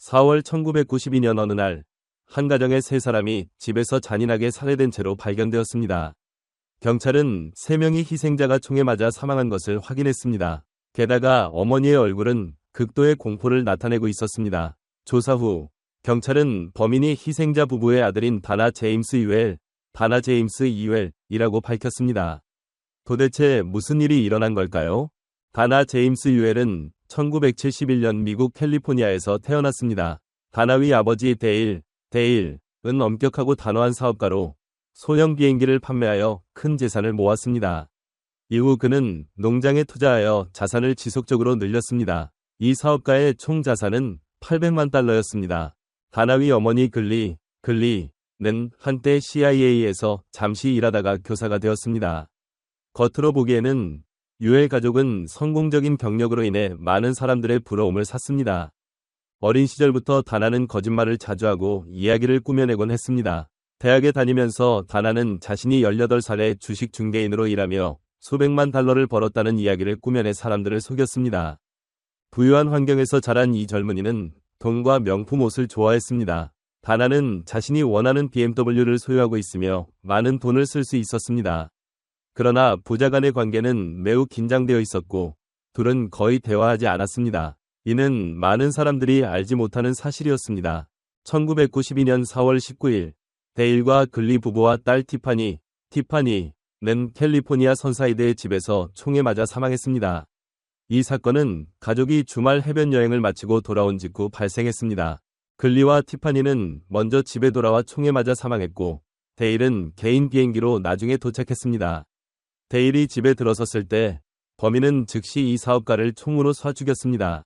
4월 1992년 어느 날, 한 가정의 세 사람이 집에서 잔인하게 살해된 채로 발견되었습니다. 경찰은 세 명의 희생자가 총에 맞아 사망한 것을 확인했습니다. 게다가 어머니의 얼굴은 극도의 공포를 나타내고 있었습니다. 조사 후 경찰은 범인이 희생자 부부의 아들인 다나 제임스 유엘, 다나 제임스 이웰이라고 밝혔습니다. 도대체 무슨 일이 일어난 걸까요? 다나 제임스 유엘은 1971년 미국 캘리포니아에서 태어났습니다. 다나위 아버지 데일, 데일은 엄격하고 단호한 사업가로 소형 비행기를 판매하여 큰 재산을 모았습니다. 이후 그는 농장에 투자하여 자산을 지속적으로 늘렸습니다. 이 사업가의 총 자산은 800만 달러였습니다. 다나위 어머니 글리, 글리는 한때 CIA에서 잠시 일하다가 교사가 되었습니다. 겉으로 보기에는 유엘 가족은 성공적인 경력으로 인해 많은 사람들의 부러움을 샀습니다. 어린 시절부터 다나는 거짓말을 자주 하고 이야기를 꾸며내곤 했습니다. 대학에 다니면서 다나는 자신이 18살에 주식 중개인으로 일하며 수백만 달러를 벌었다는 이야기를 꾸며내 사람들을 속였습니다. 부유한 환경에서 자란 이 젊은이는 돈과 명품 옷을 좋아했습니다. 다나는 자신이 원하는 BMW를 소유하고 있으며 많은 돈을 쓸 수 있었습니다. 그러나 부자 간의 관계는 매우 긴장되어 있었고 둘은 거의 대화하지 않았습니다. 이는 많은 사람들이 알지 못하는 사실이었습니다. 1992년 4월 19일 데일과 글리 부부와 딸 티파니, 티파니는 캘리포니아 선사이드의 집에서 총에 맞아 사망했습니다. 이 사건은 가족이 주말 해변 여행을 마치고 돌아온 직후 발생했습니다. 글리와 티파니는 먼저 집에 돌아와 총에 맞아 사망했고 데일은 개인 비행기로 나중에 도착했습니다. 데일이 집에 들어섰을 때 범인은 즉시 이 사업가를 총으로 쏴 죽였습니다.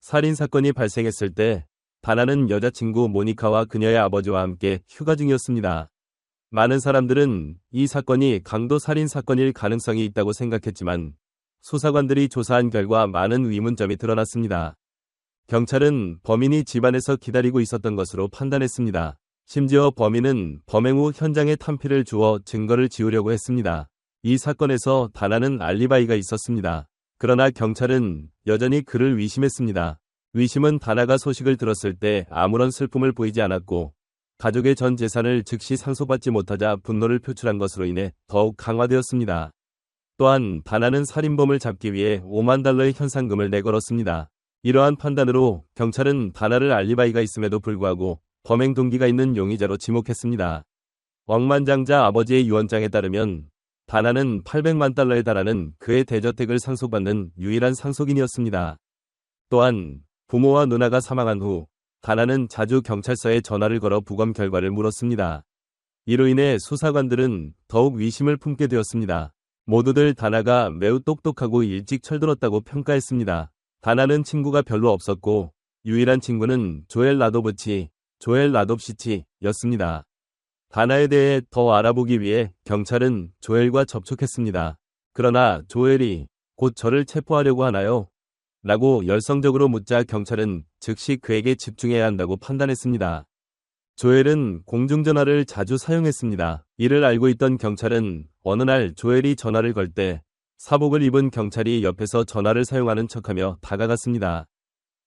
살인 사건이 발생했을 때 다나는 여자친구 모니카와 그녀의 아버지와 함께 휴가 중이었습니다. 많은 사람들은 이 사건이 강도 살인 사건일 가능성이 있다고 생각했지만 수사관들이 조사한 결과 많은 의문점이 드러났습니다. 경찰은 범인이 집안에서 기다리고 있었던 것으로 판단했습니다. 심지어 범인은 범행 후 현장에 탄피를 주어 증거를 지우려고 했습니다. 이 사건에서 다나는 알리바이가 있었습니다. 그러나 경찰은 여전히 그를 위심했습니다. 위심은 다나가 소식을 들었을 때 아무런 슬픔을 보이지 않았고 가족의 전 재산을 즉시 상속받지 못하자 분노를 표출한 것으로 인해 더욱 강화되었습니다. 또한 다나는 살인범을 잡기 위해 5만 달러의 현상금을 내걸었습니다. 이러한 판단으로 경찰은 다나를 알리바이가 있음에도 불구하고 범행 동기가 있는 용의자로 지목했습니다. 왕만장자 아버지의 유언장에 따르면 다나는 800만 달러에 달하는 그의 대저택을 상속받는 유일한 상속인이었습니다. 또한 부모와 누나가 사망한 후 다나는 자주 경찰서에 전화를 걸어 부검 결과를 물었습니다. 이로 인해 수사관들은 더욱 위심을 품게 되었습니다. 모두들 다나가 매우 똑똑하고 일찍 철들었다고 평가했습니다. 다나는 친구가 별로 없었고 유일한 친구는 조엘 라도브치, 조엘 라덥시치였습니다. 다나에 대해 더 알아보기 위해 경찰은 조엘과 접촉했습니다. 그러나 조엘이 곧 저를 체포하려고 하나요? 라고 열성적으로 묻자 경찰은 즉시 그에게 집중해야 한다고 판단했습니다. 조엘은 공중전화를 자주 사용했습니다. 이를 알고 있던 경찰은 어느 날 조엘이 전화를 걸 때 사복을 입은 경찰이 옆에서 전화를 사용하는 척하며 다가갔습니다.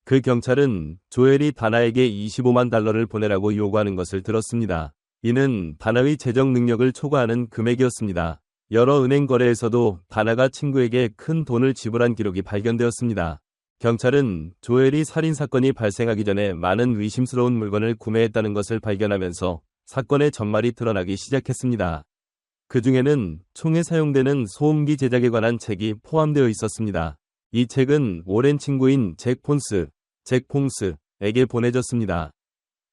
그 경찰은 조엘이 다나에게 25만 달러를 보내라고 요구하는 것을 들었습니다. 이는 다나의 재정 능력을 초과하는 금액이었습니다. 여러 은행 거래에서도 다나가 친구에게 큰 돈을 지불한 기록이 발견되었습니다. 경찰은 조엘이 살인 사건이 발생하기 전에 많은 의심스러운 물건을 구매했다는 것을 발견하면서 사건의 전말이 드러나기 시작했습니다. 그 중에는 총에 사용되는 소음기 제작에 관한 책이 포함되어 있었습니다. 이 책은 오랜 친구인 잭 폰스, 잭 퐁스에게 보내졌습니다.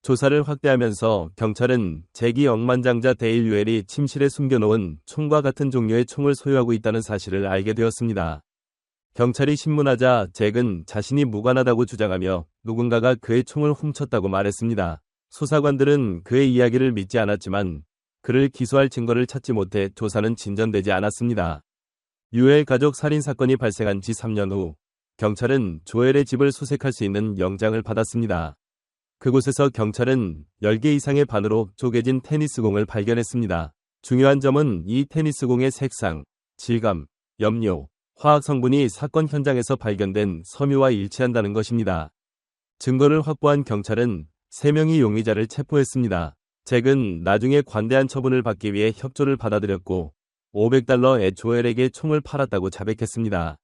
조사를 확대하면서 경찰은 잭이 억만장자 데일 유엘이 침실에 숨겨놓은 총과 같은 종류의 총을 소유하고 있다는 사실을 알게 되었습니다. 경찰이 신문하자 잭은 자신이 무관하다고 주장하며 누군가가 그의 총을 훔쳤다고 말했습니다. 수사관들은 그의 이야기를 믿지 않았지만 그를 기소할 증거를 찾지 못해 조사는 진전되지 않았습니다. 유엘 가족 살인 사건이 발생한 지 3년 후 경찰은 조엘의 집을 수색할 수 있는 영장을 받았습니다. 그곳에서 경찰은 10개 이상의 반으로 쪼개진 테니스공을 발견했습니다. 중요한 점은 이 테니스공의 색상, 질감, 염료, 화학 성분이 사건 현장에서 발견된 섬유와 일치한다는 것입니다. 증거를 확보한 경찰은 3명의 용의자를 체포했습니다. 잭은 나중에 관대한 처분을 받기 위해 협조를 받아들였고 500달러에 조엘에게 총을 팔았다고 자백했습니다.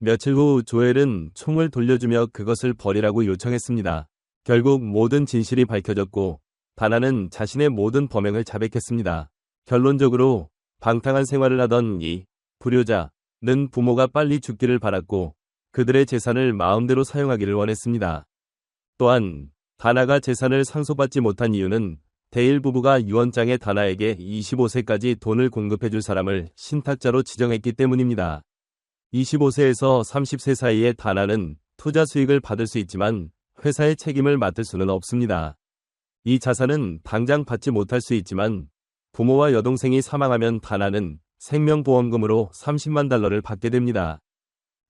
며칠 후 조엘은 총을 돌려주며 그것을 버리라고 요청했습니다. 결국 모든 진실이 밝혀졌고 다나는 자신의 모든 범행을 자백했습니다. 결론적으로 방탕한 생활을 하던 이 불효자는 부모가 빨리 죽기를 바랐고 그들의 재산을 마음대로 사용하기를 원했습니다. 또한 다나가 재산을 상속받지 못한 이유는 데일 부부가 유언장에 다나에게 25세까지 돈을 공급해줄 사람을 신탁자로 지정했기 때문입니다. 25세에서 30세 사이에 다나는 투자 수익을 받을 수 있지만 회사의 책임을 맡을 수는 없습니다. 이 자산은 당장 받지 못할 수 있지만 부모와 여동생이 사망하면 다나는 생명보험금으로 30만 달러를 받게 됩니다.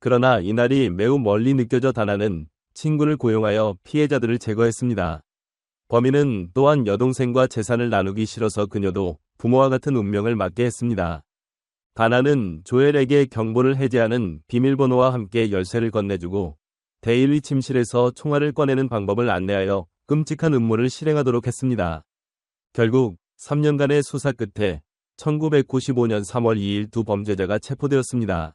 그러나 이날이 매우 멀리 느껴져 다나는 친구를 고용하여 피해자들을 제거했습니다. 범인은 또한 여동생과 재산을 나누기 싫어서 그녀도 부모와 같은 운명을 맞게 했습니다. 다나는 조엘에게 경보를 해제하는 비밀번호와 함께 열쇠를 건네주고 데일리 침실에서 총알을 꺼내는 방법을 안내하여 끔찍한 음모를 실행하도록 했습니다. 결국 3년간의 수사 끝에 1995년 3월 2일 두 범죄자가 체포되었습니다.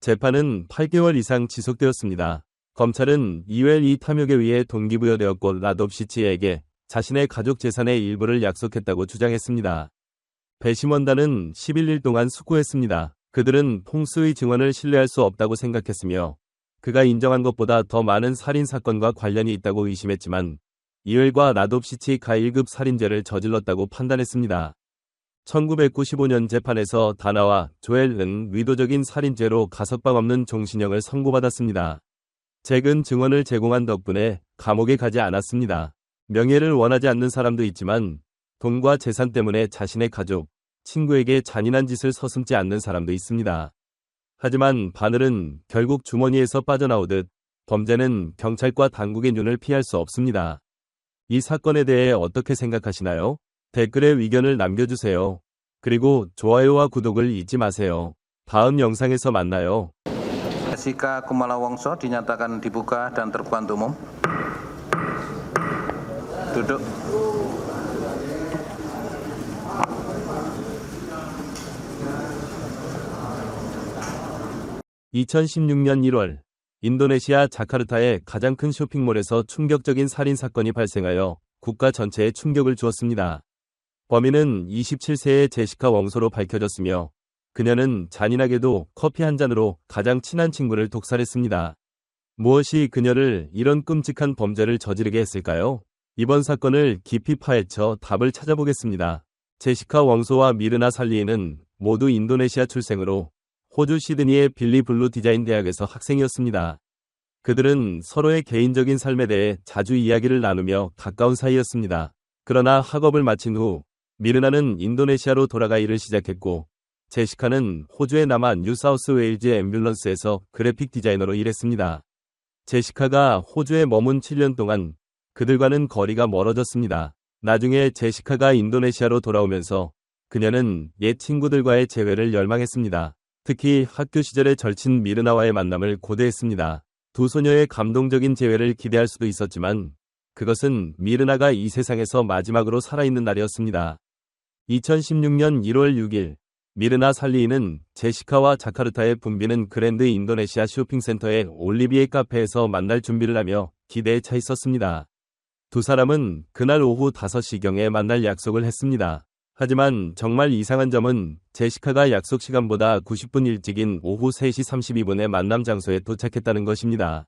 재판은 8개월 이상 지속되었습니다. 검찰은 이웰 이 탐욕에 의해 동기부여되었고 라덥시치에게 자신의 가족 재산의 일부를 약속했다고 주장했습니다. 배심원단은 11일 동안 숙고했습니다. 그들은 퐁스의 증언을 신뢰할 수 없다고 생각했으며 그가 인정한 것보다 더 많은 살인 사건과 관련이 있다고 의심했지만 이웰과 라덥시치가 1급 살인죄를 저질렀다고 판단했습니다. 1995년 재판에서 다나와 조엘은 의도적인 살인죄로 가석방 없는 종신형을 선고받았습니다. 잭은 증언을 제공한 덕분에 감옥에 가지 않았습니다. 명예를 원하지 않는 사람도 있지만 돈과 재산 때문에 자신의 가족, 친구에게 잔인한 짓을 서슴지 않는 사람도 있습니다. 하지만 바늘은 결국 주머니에서 빠져나오듯 범죄는 경찰과 당국의 눈을 피할 수 없습니다. 이 사건에 대해 어떻게 생각하시나요? 댓글에 의견을 남겨주세요. 그리고 좋아요와 구독을 잊지 마세요. 다음 영상에서 만나요. Jessica Kumala Wongso dinyatakan dibuka dan terbuka untuk umum. Duduk. 2016년 1월 인도네시아 자카르타의 가장 큰 쇼핑몰에서 충격적인 살인 사건이 발생하여 국가 전체에 충격을 주었습니다. 범인은 27세의 제시카 웡소로 밝혀졌으며 그녀는 잔인하게도 커피 한 잔으로 가장 친한 친구를 독살했습니다. 무엇이 그녀를 이런 끔찍한 범죄를 저지르게 했을까요? 이번 사건을 깊이 파헤쳐 답을 찾아보겠습니다. 제시카 웡소와 미르나 살리에는 모두 인도네시아 출생으로 호주 시드니의 빌리 블루 디자인 대학에서 학생이었습니다. 그들은 서로의 개인적인 삶에 대해 자주 이야기를 나누며 가까운 사이였습니다. 그러나 학업을 마친 후 미르나는 인도네시아로 돌아가 일을 시작했고 제시카는 호주에 남아 뉴사우스 웨일즈 앰뷸런스에서 그래픽 디자이너로 일했습니다. 제시카가 호주에 머문 7년 동안 그들과는 거리가 멀어졌습니다. 나중에 제시카가 인도네시아로 돌아오면서 그녀는 옛 친구들과의 재회를 열망했습니다. 특히 학교 시절의 절친 미르나와의 만남을 고대했습니다. 두 소녀의 감동적인 재회를 기대할 수도 있었지만 그것은 미르나가 이 세상에서 마지막으로 살아있는 날이었습니다. 2016년 1월 6일 미르나 살리이는 제시카와 자카르타의 붐비는 그랜드 인도네시아 쇼핑센터의 올리비에 카페에서 만날 준비를 하며 기대에 차 있었습니다. 두 사람은 그날 오후 5시경에 만날 약속을 했습니다. 하지만 정말 이상한 점은 제시카가 약속 시간보다 90분 일찍인 오후 3시 32분에 만남 장소에 도착했다는 것입니다.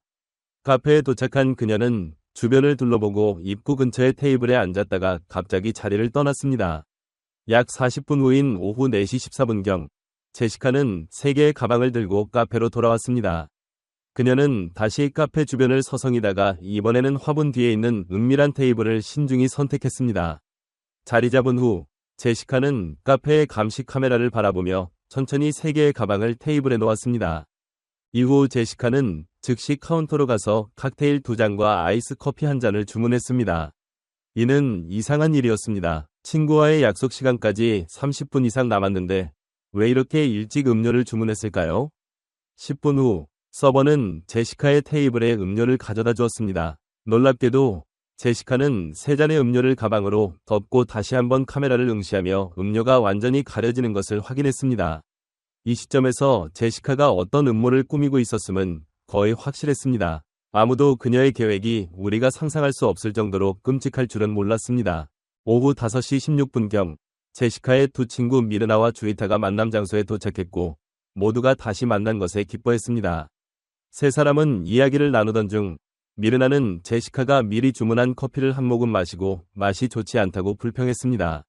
카페에 도착한 그녀는 주변을 둘러보고 입구 근처의 테이블에 앉았다가 갑자기 자리를 떠났습니다. 약 40분 후인 오후 4시 14분경 제시카는 3개의 가방을 들고 카페로 돌아왔습니다. 그녀는 다시 카페 주변을 서성이다가 이번에는 화분 뒤에 있는 은밀한 테이블을 신중히 선택했습니다. 자리 잡은 후 제시카는 카페의 감시 카메라를 바라보며 천천히 세 개의 가방을 테이블에 놓았습니다. 이후 제시카는 즉시 카운터로 가서 칵테일 두 잔과 아이스 커피 한 잔을 주문했습니다. 이는 이상한 일이었습니다. 친구와의 약속 시간까지 30분 이상 남았는데 왜 이렇게 일찍 음료를 주문했을까요? 10분 후 서버는 제시카의 테이블에 음료를 가져다 주었습니다. 놀랍게도 제시카는 세 잔의 음료를 가방으로 덮고 다시 한번 카메라를 응시하며 음료가 완전히 가려지는 것을 확인했습니다. 이 시점에서 제시카가 어떤 음모를 꾸미고 있었음은 거의 확실했습니다. 아무도 그녀의 계획이 우리가 상상할 수 없을 정도로 끔찍할 줄은 몰랐습니다. 오후 5시 16분경 제시카의 두 친구 미르나와 주이타가 만남 장소에 도착했고 모두가 다시 만난 것에 기뻐했습니다. 세 사람은 이야기를 나누던 중 미르나는 제시카가 미리 주문한 커피를 한 모금 마시고 맛이 좋지 않다고 불평했습니다.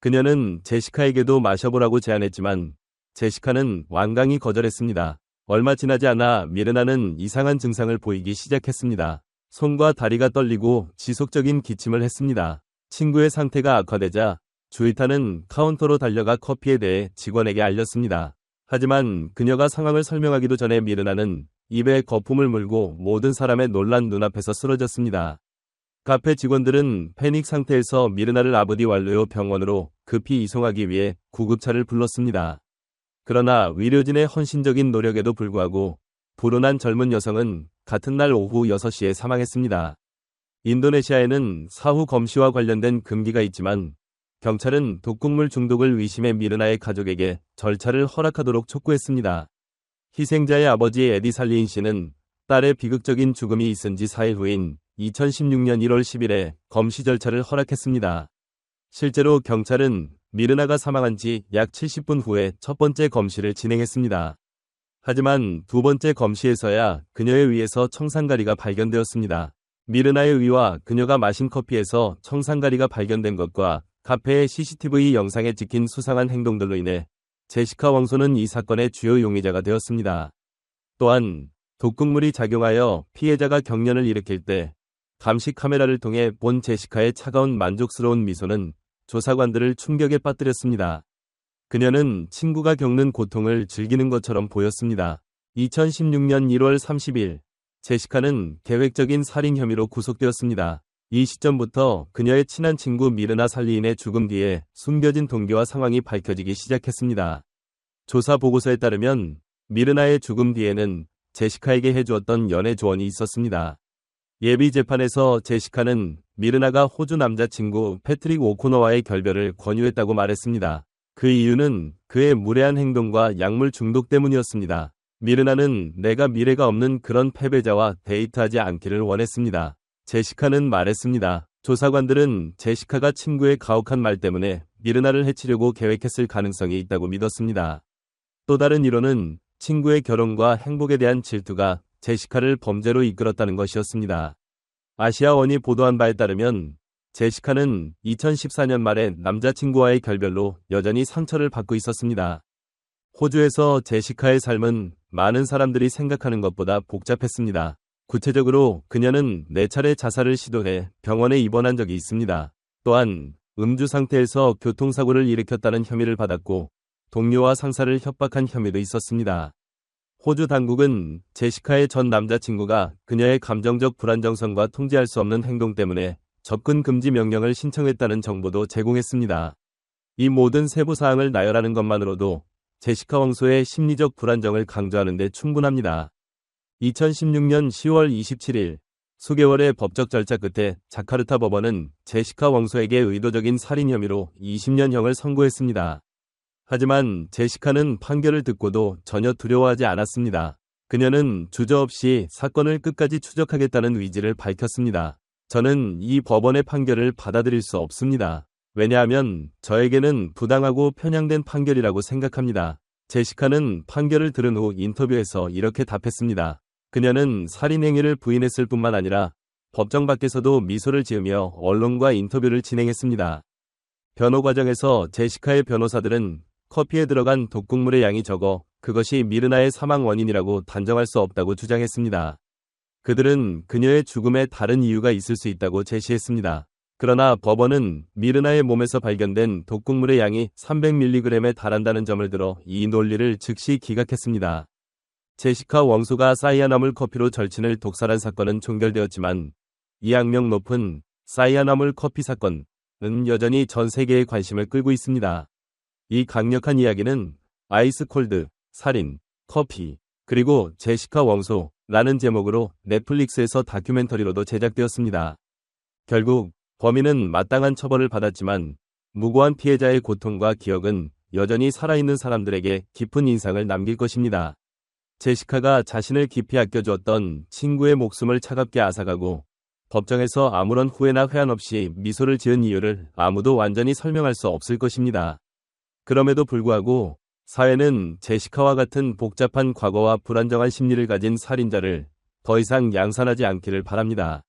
그녀는 제시카에게도 마셔보라고 제안했지만 제시카는 완강히 거절했습니다. 얼마 지나지 않아 미르나는 이상한 증상을 보이기 시작했습니다. 손과 다리가 떨리고 지속적인 기침을 했습니다. 친구의 상태가 악화되자 주이타는 카운터로 달려가 커피에 대해 직원에게 알렸습니다. 하지만 그녀가 상황을 설명하기도 전에 미르나는 입에 거품을 물고 모든 사람의 놀란 눈앞에서 쓰러졌습니다. 카페 직원들은 패닉 상태에서 미르나를 아버디 완료요 병원으로 급히 이송하기 위해 구급차를 불렀습니다. 그러나 의료진의 헌신적인 노력에도 불구하고 불운한 젊은 여성은 같은 날 오후 6시에 사망했습니다. 인도네시아에는 사후 검시와 관련된 금기가 있지만 경찰은 독극물 중독을 의심해 미르나의 가족에게 절차를 허락하도록 촉구했습니다. 희생자의 아버지 에디 살리인 씨는 딸의 비극적인 죽음이 있은 지 4일 후인 2016년 1월 10일에 검시 절차를 허락했습니다. 실제로 경찰은 미르나가 사망한 지 약 70분 후에 첫 번째 검시를 진행했습니다. 하지만 두 번째 검시에서야 그녀에 의해서 청산가리가 발견되었습니다. 미르나의 의와 그녀가 마신 커피에서 청산가리가 발견된 것과 카페의 CCTV 영상에 찍힌 수상한 행동들로 인해 제시카 왕소는 이 사건의 주요 용의자가 되었습니다. 또한 독극물이 작용하여 피해자가 경련을 일으킬 때 감시 카메라를 통해 본 제시카의 차가운 만족스러운 미소는 조사관들을 충격에 빠뜨렸습니다. 그녀는 친구가 겪는 고통을 즐기는 것처럼 보였습니다. 2016년 1월 30일 제시카는 계획적인 살인 혐의로 구속되었습니다. 이 시점부터 그녀의 친한 친구 미르나 살리인의 죽음 뒤에 숨겨진 동기와 상황이 밝혀지기 시작했습니다. 조사 보고서에 따르면 미르나의 죽음 뒤에는 제시카에게 해주었던 연애 조언이 있었습니다. 예비 재판에서 제시카는 미르나가 호주 남자친구 패트릭 오코너와의 결별을 권유했다고 말했습니다. 그 이유는 그의 무례한 행동과 약물 중독 때문이었습니다. 미르나는 내가 미래가 없는 그런 패배자와 데이트하지 않기를 원했습니다. 제시카는 말했습니다. 조사관들은 제시카가 친구의 가혹한 말 때문에 미르나를 해치려고 계획했을 가능성이 있다고 믿었습니다. 또 다른 이론은 친구의 결혼과 행복에 대한 질투가 제시카를 범죄로 이끌었다는 것이었습니다. 아시아원이 보도한 바에 따르면 제시카는 2014년 말에 남자친구와의 결별로 여전히 상처를 받고 있었습니다. 호주에서 제시카의 삶은 많은 사람들이 생각하는 것보다 복잡했습니다. 구체적으로 그녀는 네 차례 자살을 시도해 병원에 입원한 적이 있습니다. 또한 음주 상태에서 교통사고를 일으켰다는 혐의를 받았고 동료와 상사를 협박한 혐의도 있었습니다. 호주 당국은 제시카의 전 남자친구가 그녀의 감정적 불안정성과 통제할 수 없는 행동 때문에 접근 금지 명령을 신청했다는 정보도 제공했습니다. 이 모든 세부 사항을 나열하는 것만으로도 제시카 왕소의 심리적 불안정을 강조하는 데 충분합니다. 2016년 10월 27일 수개월의 법적 절차 끝에 자카르타 법원은 제시카 왕소에게 의도적인 살인 혐의로 20년형을 선고했습니다. 하지만 제시카는 판결을 듣고도 전혀 두려워하지 않았습니다. 그녀는 주저없이 사건을 끝까지 추적하겠다는 의지를 밝혔습니다. 저는 이 법원의 판결을 받아들일 수 없습니다. 왜냐하면 저에게는 부당하고 편향된 판결이라고 생각합니다. 제시카는 판결을 들은 후 인터뷰에서 이렇게 답했습니다. 그녀는 살인 행위를 부인했을 뿐만 아니라 법정 밖에서도 미소를 지으며 언론과 인터뷰를 진행했습니다. 변호 과정에서 제시카의 변호사들은 커피에 들어간 독극물의 양이 적어 그것이 미르나의 사망 원인이라고 단정할 수 없다고 주장했습니다. 그들은 그녀의 죽음에 다른 이유가 있을 수 있다고 제시했습니다. 그러나 법원은 미르나의 몸에서 발견된 독극물의 양이 300mg에 달한다는 점을 들어 이 논리를 즉시 기각했습니다. 제시카 왕소가 사이아나물 커피로 절친을 독살한 사건은 종결되었지만 이 악명 높은 사이아나물 커피 사건은 여전히 전 세계의 관심을 끌고 있습니다. 이 강력한 이야기는 아이스 콜드, 살인, 커피, 그리고 제시카 원소라는 제목으로 넷플릭스에서 다큐멘터리로도 제작되었습니다. 결국 범인은 마땅한 처벌을 받았지만 무고한 피해자의 고통과 기억은 여전히 살아있는 사람들에게 깊은 인상을 남길 것입니다. 제시카가 자신을 깊이 아껴주었던 친구의 목숨을 차갑게 앗아가고 법정에서 아무런 후회나 회한 없이 미소를 지은 이유를 아무도 완전히 설명할 수 없을 것입니다. 그럼에도 불구하고 사회는 제시카와 같은 복잡한 과거와 불안정한 심리를 가진 살인자를 더 이상 양산하지 않기를 바랍니다.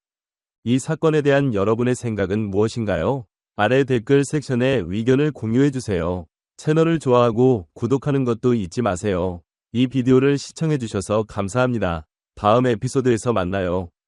이 사건에 대한 여러분의 생각은 무엇인가요? 아래 댓글 섹션에 의견을 공유해주세요. 채널을 좋아하고 구독하는 것도 잊지 마세요. 이 비디오를 시청해주셔서 감사합니다. 다음 에피소드에서 만나요.